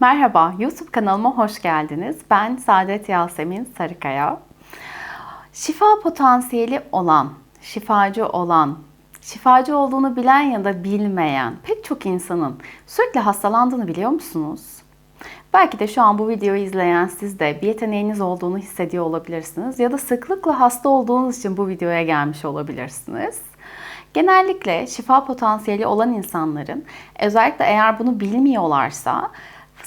Merhaba, YouTube kanalıma hoş geldiniz. Ben Saadet Yasemin Sarıkaya. Şifa potansiyeli olan, şifacı olan, şifacı olduğunu bilen ya da bilmeyen pek çok insanın sürekli hastalandığını biliyor musunuz? Belki de şu an bu videoyu izleyen siz de bir yeteneğiniz olduğunu hissediyor olabilirsiniz ya da sıklıkla hasta olduğunuz için bu videoya gelmiş olabilirsiniz. Genellikle şifa potansiyeli olan insanların özellikle eğer bunu bilmiyorlarsa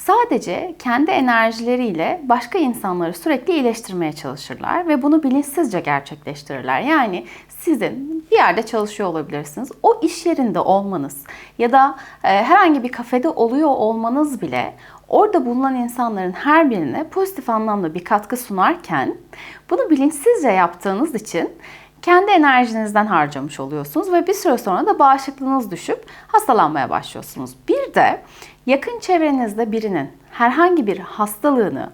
sadece kendi enerjileriyle başka insanları sürekli iyileştirmeye çalışırlar ve bunu bilinçsizce gerçekleştirirler. Yani sizin bir yerde çalışıyor olabilirsiniz. O iş yerinde olmanız ya da e, herhangi bir kafede oluyor olmanız bile orada bulunan insanların her birine pozitif anlamda bir katkı sunarken bunu bilinçsizce yaptığınız için kendi enerjinizden harcamış oluyorsunuz ve bir süre sonra da bağışıklığınız düşüp hastalanmaya başlıyorsunuz. Bir de yakın çevrenizde birinin herhangi bir hastalığını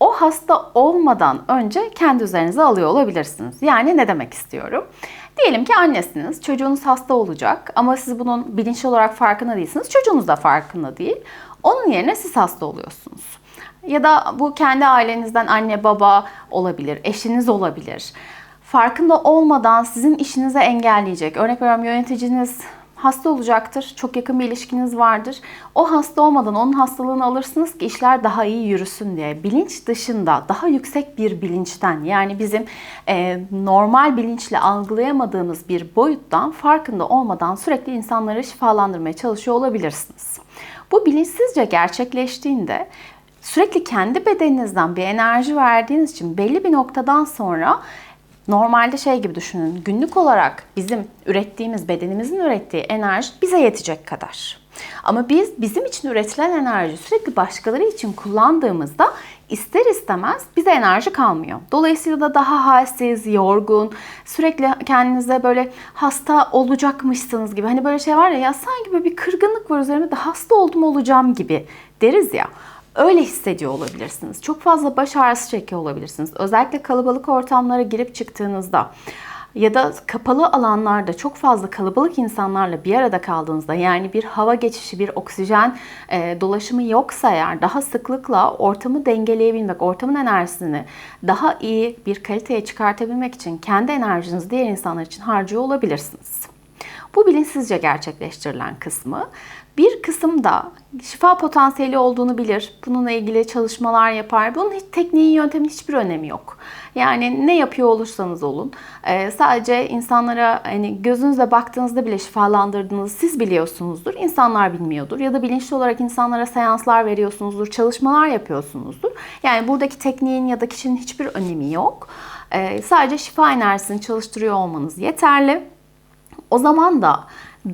o hasta olmadan önce kendi üzerinize alıyor olabilirsiniz. Yani ne demek istiyorum? Diyelim ki annesiniz, çocuğunuz hasta olacak ama siz bunun bilinçli olarak farkında değilsiniz, çocuğunuz da farkında değil. Onun yerine siz hasta oluyorsunuz. Ya da bu kendi ailenizden anne baba olabilir, eşiniz olabilir farkında olmadan sizin işinize engelleyecek. Örnek veriyorum yöneticiniz hasta olacaktır. Çok yakın bir ilişkiniz vardır. O hasta olmadan onun hastalığını alırsınız ki işler daha iyi yürüsün diye. Bilinç dışında daha yüksek bir bilinçten yani bizim e, normal bilinçle algılayamadığımız bir boyuttan farkında olmadan sürekli insanları şifalandırmaya çalışıyor olabilirsiniz. Bu bilinçsizce gerçekleştiğinde sürekli kendi bedeninizden bir enerji verdiğiniz için belli bir noktadan sonra Normalde şey gibi düşünün. Günlük olarak bizim ürettiğimiz, bedenimizin ürettiği enerji bize yetecek kadar. Ama biz bizim için üretilen enerji sürekli başkaları için kullandığımızda ister istemez bize enerji kalmıyor. Dolayısıyla da daha halsiz, yorgun, sürekli kendinize böyle hasta olacakmışsınız gibi. Hani böyle şey var ya ya sanki böyle bir kırgınlık var üzerimde de hasta oldum olacağım gibi deriz ya. Öyle hissediyor olabilirsiniz. Çok fazla baş ağrısı çekiyor olabilirsiniz. Özellikle kalabalık ortamlara girip çıktığınızda ya da kapalı alanlarda çok fazla kalabalık insanlarla bir arada kaldığınızda yani bir hava geçişi, bir oksijen e, dolaşımı yoksa eğer daha sıklıkla ortamı dengeleyebilmek, ortamın enerjisini daha iyi bir kaliteye çıkartabilmek için kendi enerjinizi diğer insanlar için harcıyor olabilirsiniz. Bu bilinçsizce gerçekleştirilen kısmı. Bir kısım da şifa potansiyeli olduğunu bilir. Bununla ilgili çalışmalar yapar. Bunun hiç tekniği, yöntemin hiçbir önemi yok. Yani ne yapıyor olursanız olun. E, sadece insanlara hani gözünüzle baktığınızda bile şifalandırdığınızı siz biliyorsunuzdur. İnsanlar bilmiyordur. Ya da bilinçli olarak insanlara seanslar veriyorsunuzdur. Çalışmalar yapıyorsunuzdur. Yani buradaki tekniğin ya da kişinin hiçbir önemi yok. E, sadece şifa enerjisini çalıştırıyor olmanız yeterli. O zaman da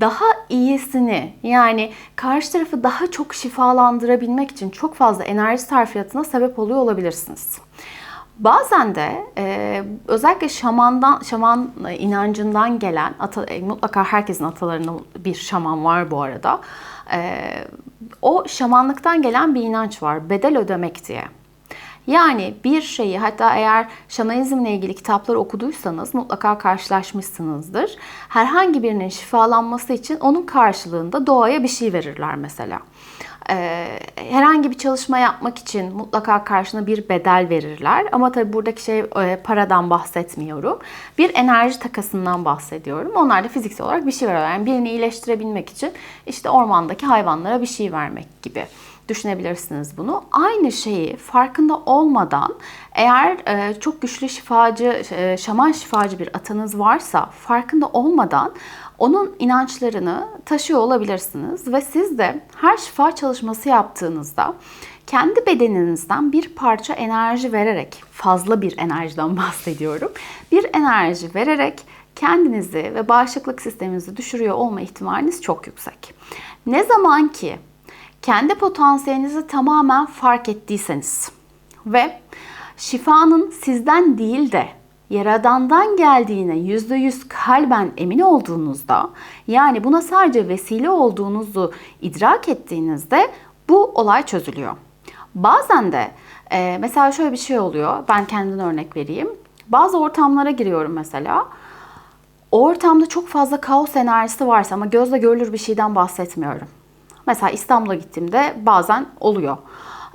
daha iyisini yani karşı tarafı daha çok şifalandırabilmek için çok fazla enerji sarfiyatına sebep oluyor olabilirsiniz. Bazen de e, özellikle şamandan, şaman inancından gelen, ata, e, mutlaka herkesin atalarında bir şaman var bu arada. E, o şamanlıktan gelen bir inanç var, bedel ödemek diye. Yani bir şeyi hatta eğer şamanizmle ilgili kitaplar okuduysanız mutlaka karşılaşmışsınızdır. Herhangi birinin şifalanması için onun karşılığında doğaya bir şey verirler mesela. Ee, herhangi bir çalışma yapmak için mutlaka karşına bir bedel verirler. Ama tabii buradaki şey e, paradan bahsetmiyorum. Bir enerji takasından bahsediyorum. Onlar da fiziksel olarak bir şey veriyorlar. Yani birini iyileştirebilmek için işte ormandaki hayvanlara bir şey vermek gibi düşünebilirsiniz bunu. Aynı şeyi farkında olmadan eğer e, çok güçlü şifacı, e, şaman şifacı bir atanız varsa farkında olmadan onun inançlarını taşıyor olabilirsiniz ve siz de her şifa çalışması yaptığınızda kendi bedeninizden bir parça enerji vererek, fazla bir enerjiden bahsediyorum. Bir enerji vererek kendinizi ve bağışıklık sisteminizi düşürüyor olma ihtimaliniz çok yüksek. Ne zaman ki kendi potansiyelinizi tamamen fark ettiyseniz ve şifanın sizden değil de Yaradan'dan geldiğine yüzde yüz kalben emin olduğunuzda yani buna sadece vesile olduğunuzu idrak ettiğinizde bu olay çözülüyor. Bazen de e, mesela şöyle bir şey oluyor. Ben kendimden örnek vereyim. Bazı ortamlara giriyorum mesela. O ortamda çok fazla kaos enerjisi varsa ama gözle görülür bir şeyden bahsetmiyorum Mesela İstanbul'a gittiğimde bazen oluyor.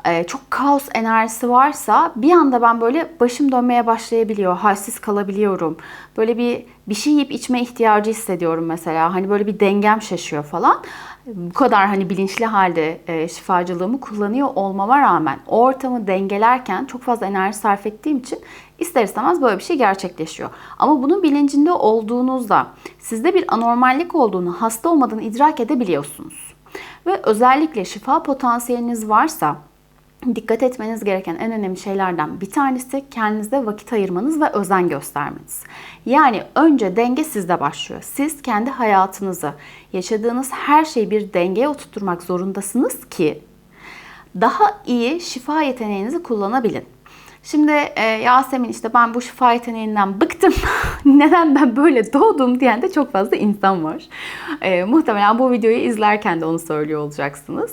Ee, çok kaos enerjisi varsa bir anda ben böyle başım dönmeye başlayabiliyor. Halsiz kalabiliyorum. Böyle bir bir şey yiyip içme ihtiyacı hissediyorum mesela. Hani böyle bir dengem şaşıyor falan. Bu kadar hani bilinçli halde e, şifacılığımı kullanıyor olmama rağmen o ortamı dengelerken çok fazla enerji sarf ettiğim için ister istemez böyle bir şey gerçekleşiyor. Ama bunun bilincinde olduğunuzda sizde bir anormallik olduğunu, hasta olmadığını idrak edebiliyorsunuz. Ve özellikle şifa potansiyeliniz varsa dikkat etmeniz gereken en önemli şeylerden bir tanesi kendinize vakit ayırmanız ve özen göstermeniz. Yani önce denge sizde başlıyor. Siz kendi hayatınızı, yaşadığınız her şeyi bir dengeye oturtmak zorundasınız ki daha iyi şifa yeteneğinizi kullanabilin. Şimdi e, Yasemin işte ben bu şifa yeteneğinden bıktım. Neden ben böyle doğdum diyen de çok fazla insan var. E, muhtemelen bu videoyu izlerken de onu söylüyor olacaksınız.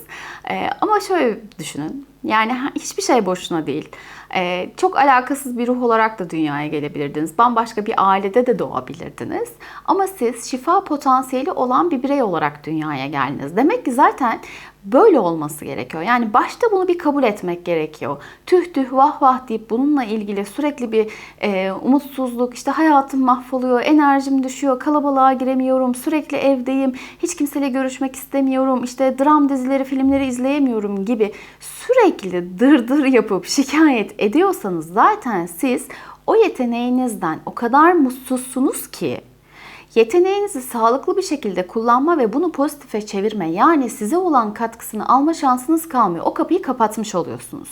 E, ama şöyle düşünün. Yani hiçbir şey boşuna değil. Ee, çok alakasız bir ruh olarak da dünyaya gelebilirdiniz. Bambaşka bir ailede de doğabilirdiniz. Ama siz şifa potansiyeli olan bir birey olarak dünyaya geldiniz. Demek ki zaten böyle olması gerekiyor. Yani başta bunu bir kabul etmek gerekiyor. Tüh tüh vah vah deyip bununla ilgili sürekli bir e, umutsuzluk, işte hayatım mahvoluyor, enerjim düşüyor, kalabalığa giremiyorum, sürekli evdeyim, hiç kimseyle görüşmek istemiyorum, işte dram dizileri, filmleri izleyemiyorum gibi sürekli dırdır yapıp şikayet ediyorsanız zaten siz o yeteneğinizden o kadar mutsuzsunuz ki Yeteneğinizi sağlıklı bir şekilde kullanma ve bunu pozitife çevirme yani size olan katkısını alma şansınız kalmıyor. O kapıyı kapatmış oluyorsunuz.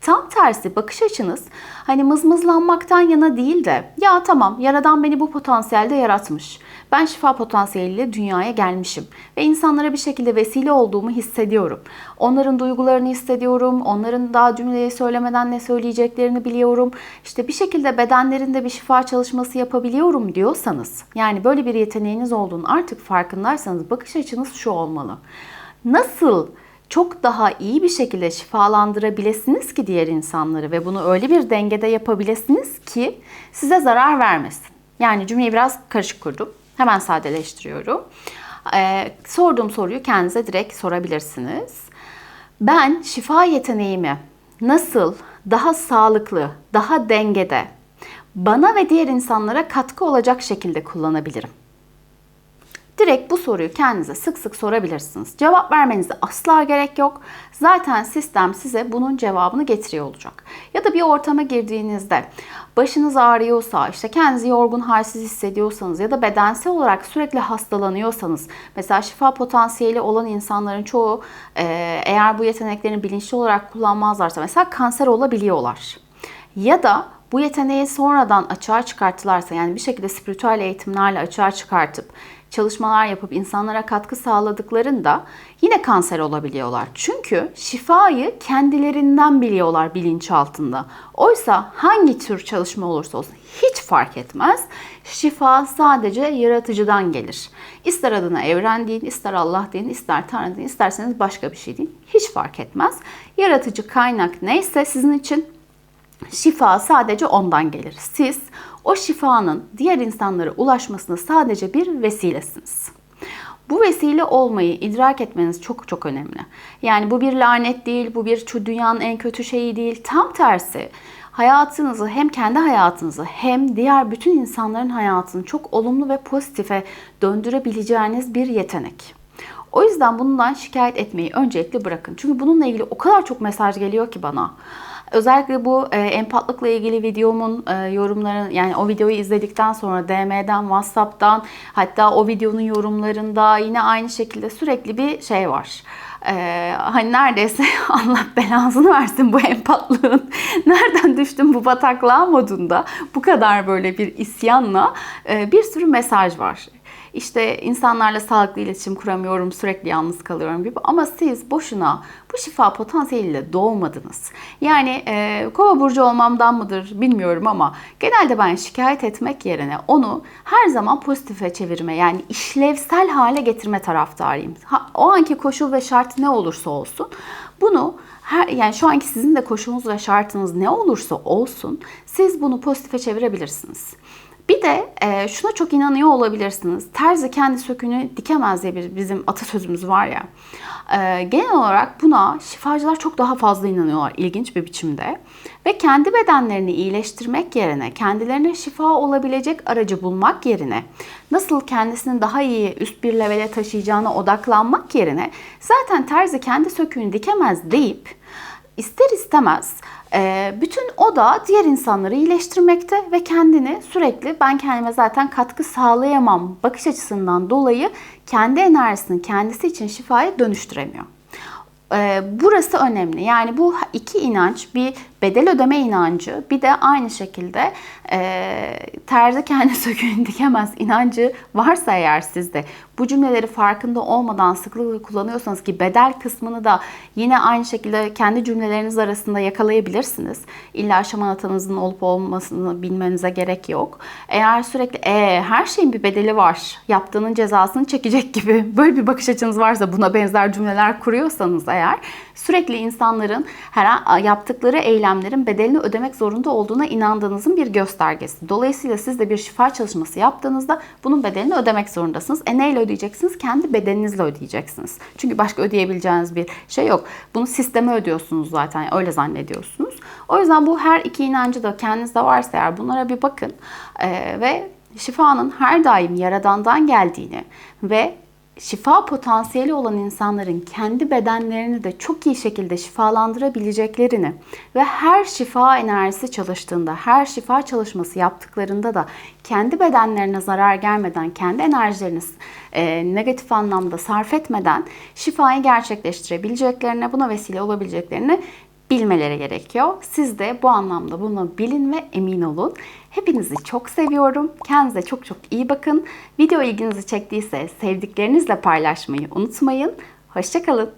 Tam tersi bakış açınız hani mızmızlanmaktan yana değil de ya tamam yaradan beni bu potansiyelde yaratmış. Ben şifa potansiyeliyle dünyaya gelmişim ve insanlara bir şekilde vesile olduğumu hissediyorum. Onların duygularını hissediyorum. Onların daha cümleyi söylemeden ne söyleyeceklerini biliyorum. İşte bir şekilde bedenlerinde bir şifa çalışması yapabiliyorum diyorsanız yani böyle bir yeteneğiniz olduğunu artık farkındaysanız bakış açınız şu olmalı. Nasıl çok daha iyi bir şekilde şifalandırabilirsiniz ki diğer insanları ve bunu öyle bir dengede yapabilirsiniz ki size zarar vermesin. Yani cümleyi biraz karışık kurdum. Hemen sadeleştiriyorum. Ee, sorduğum soruyu kendinize direkt sorabilirsiniz. Ben şifa yeteneğimi nasıl daha sağlıklı, daha dengede bana ve diğer insanlara katkı olacak şekilde kullanabilirim? Direkt bu soruyu kendinize sık sık sorabilirsiniz. Cevap vermenize asla gerek yok. Zaten sistem size bunun cevabını getiriyor olacak. Ya da bir ortama girdiğinizde başınız ağrıyorsa, işte kendinizi yorgun, halsiz hissediyorsanız ya da bedensel olarak sürekli hastalanıyorsanız, mesela şifa potansiyeli olan insanların çoğu eğer bu yeteneklerini bilinçli olarak kullanmazlarsa mesela kanser olabiliyorlar. Ya da bu yeteneği sonradan açığa çıkarttılarsa yani bir şekilde spiritüel eğitimlerle açığa çıkartıp çalışmalar yapıp insanlara katkı sağladıklarında yine kanser olabiliyorlar. Çünkü şifayı kendilerinden biliyorlar bilinç altında. Oysa hangi tür çalışma olursa olsun hiç fark etmez. Şifa sadece yaratıcıdan gelir. İster adına evren deyin, ister Allah deyin, ister Tanrı deyin, isterseniz başka bir şey deyin. Hiç fark etmez. Yaratıcı kaynak neyse sizin için şifa sadece ondan gelir. Siz o şifanın diğer insanlara ulaşmasına sadece bir vesilesiniz. Bu vesile olmayı idrak etmeniz çok çok önemli. Yani bu bir lanet değil, bu bir şu dünyanın en kötü şeyi değil. Tam tersi hayatınızı hem kendi hayatınızı hem diğer bütün insanların hayatını çok olumlu ve pozitife döndürebileceğiniz bir yetenek. O yüzden bundan şikayet etmeyi öncelikle bırakın. Çünkü bununla ilgili o kadar çok mesaj geliyor ki bana. Özellikle bu e, empatlıkla ilgili videomun e, yorumları yani o videoyu izledikten sonra DM'den, WhatsApp'tan hatta o videonun yorumlarında yine aynı şekilde sürekli bir şey var. Ee, hani neredeyse Allah belasını versin bu empatlığın. Nereden düştüm bu bataklığa modunda bu kadar böyle bir isyanla e, bir sürü mesaj var. İşte insanlarla sağlıklı iletişim kuramıyorum, sürekli yalnız kalıyorum gibi. Ama siz boşuna bu şifa potansiyeliyle doğmadınız. Yani e, kova burcu olmamdan mıdır bilmiyorum ama genelde ben şikayet etmek yerine onu her zaman pozitife çevirme yani işlevsel hale getirme taraftarıyım. Ha, o anki koşul ve şart ne olursa olsun bunu her, yani şu anki sizin de koşulunuz ve şartınız ne olursa olsun siz bunu pozitife çevirebilirsiniz. Bir de e, şuna çok inanıyor olabilirsiniz. Terzi kendi söküğünü dikemez diye bir bizim atasözümüz var ya. E, genel olarak buna şifacılar çok daha fazla inanıyorlar ilginç bir biçimde. Ve kendi bedenlerini iyileştirmek yerine, kendilerine şifa olabilecek aracı bulmak yerine, nasıl kendisini daha iyi üst bir levele taşıyacağına odaklanmak yerine zaten terzi kendi söküğünü dikemez deyip ister istemez e, bütün o da diğer insanları iyileştirmekte ve kendini sürekli ben kendime zaten katkı sağlayamam bakış açısından dolayı kendi enerjisini kendisi için şifaya dönüştüremiyor. E, Burası önemli. Yani bu iki inanç bir bedel ödeme inancı bir de aynı şekilde e, terzi kendi söküğünü dikemez inancı varsa eğer sizde bu cümleleri farkında olmadan sıklıkla kullanıyorsanız ki bedel kısmını da yine aynı şekilde kendi cümleleriniz arasında yakalayabilirsiniz. İlla şaman atanızın olup olmasını bilmenize gerek yok. Eğer sürekli e, her şeyin bir bedeli var, yaptığının cezasını çekecek gibi böyle bir bakış açınız varsa buna benzer cümleler kuruyorsanız eğer sürekli insanların her yaptıkları eylemlerin bedelini ödemek zorunda olduğuna inandığınızın bir göstergesi. Dolayısıyla siz de bir şifa çalışması yaptığınızda bunun bedelini ödemek zorundasınız. E neyle ödeyeceksiniz? Kendi bedeninizle ödeyeceksiniz. Çünkü başka ödeyebileceğiniz bir şey yok. Bunu sisteme ödüyorsunuz zaten. Öyle zannediyorsunuz. O yüzden bu her iki inancı da kendinizde varsa eğer bunlara bir bakın. Ee, ve şifanın her daim yaradandan geldiğini ve şifa potansiyeli olan insanların kendi bedenlerini de çok iyi şekilde şifalandırabileceklerini ve her şifa enerjisi çalıştığında, her şifa çalışması yaptıklarında da kendi bedenlerine zarar gelmeden, kendi enerjilerini e, negatif anlamda sarf etmeden şifayı gerçekleştirebileceklerine, buna vesile olabileceklerini bilmeleri gerekiyor. Siz de bu anlamda bunu bilin ve emin olun. Hepinizi çok seviyorum. Kendinize çok çok iyi bakın. Video ilginizi çektiyse sevdiklerinizle paylaşmayı unutmayın. Hoşçakalın.